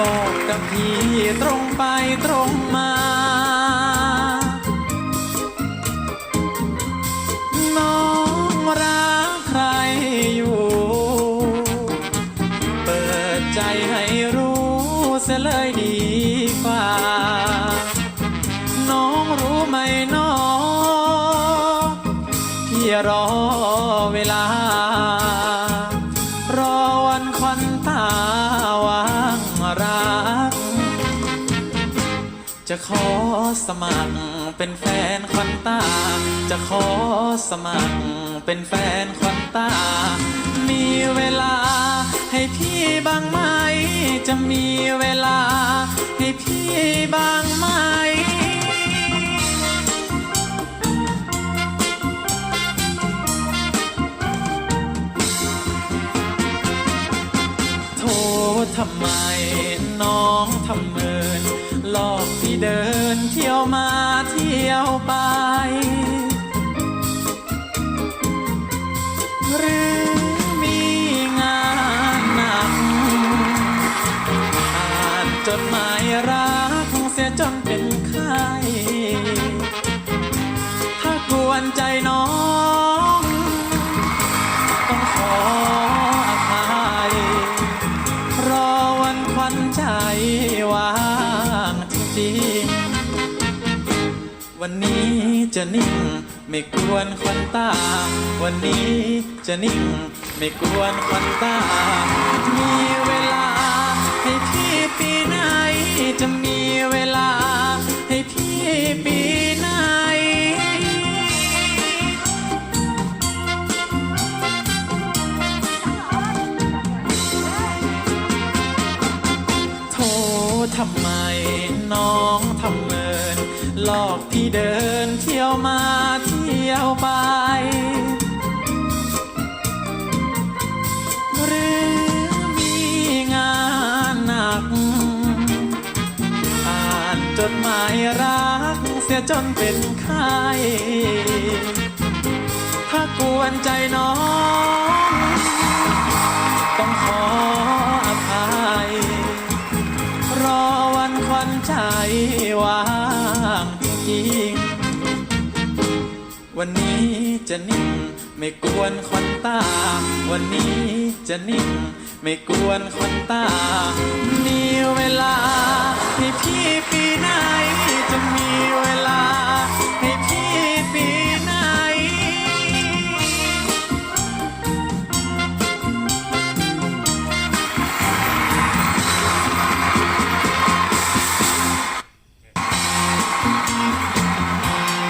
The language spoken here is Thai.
บอกกับพี่ตรงไปตรงมา น้องรักใครอยู่ เปิดใจให้รู้เสียเลยดีกว่า น้องรู้ไหมน้องพี่รอ จะขอสมัครเป็นแฟนควันตา จะขอสมัครเป็นแฟนควันตา มีเวลาให้พี่บ้างไหม จะมีเวลาให้พี่บ้างไหมโทษทำไมน้องทำเมิน หลอกพี่เดินเที่ยวมาเที่ยวไป หรือมีงานหนักอ่านจดหมายรักเสียจนเป็นไข้ถ้ากวนใจน้องต้องขออภัยรอวันควันใจ วันนี้จะนิ่งไม่กวนคนตา วันนี้จะนิ่งไม่กวนคนตา มีเวลาให้พี่ปีไหน จะมีเวลาให้พี่ปีไหน โทษทำไม หลอกพี่เดินเที่ยวมาเที่ยวไป หรือมีงานหนัก อ่านจดหมายรักเสียจนเป็นไข้ถ้ากวนใจน้อง ต้องขออภัย รอวันควันใจ วันนี้จะนิ่งไม่กวนคนตา วันนี้จะนิ่งไม่กวนคนตา มีเวลาให้พี่ปีหน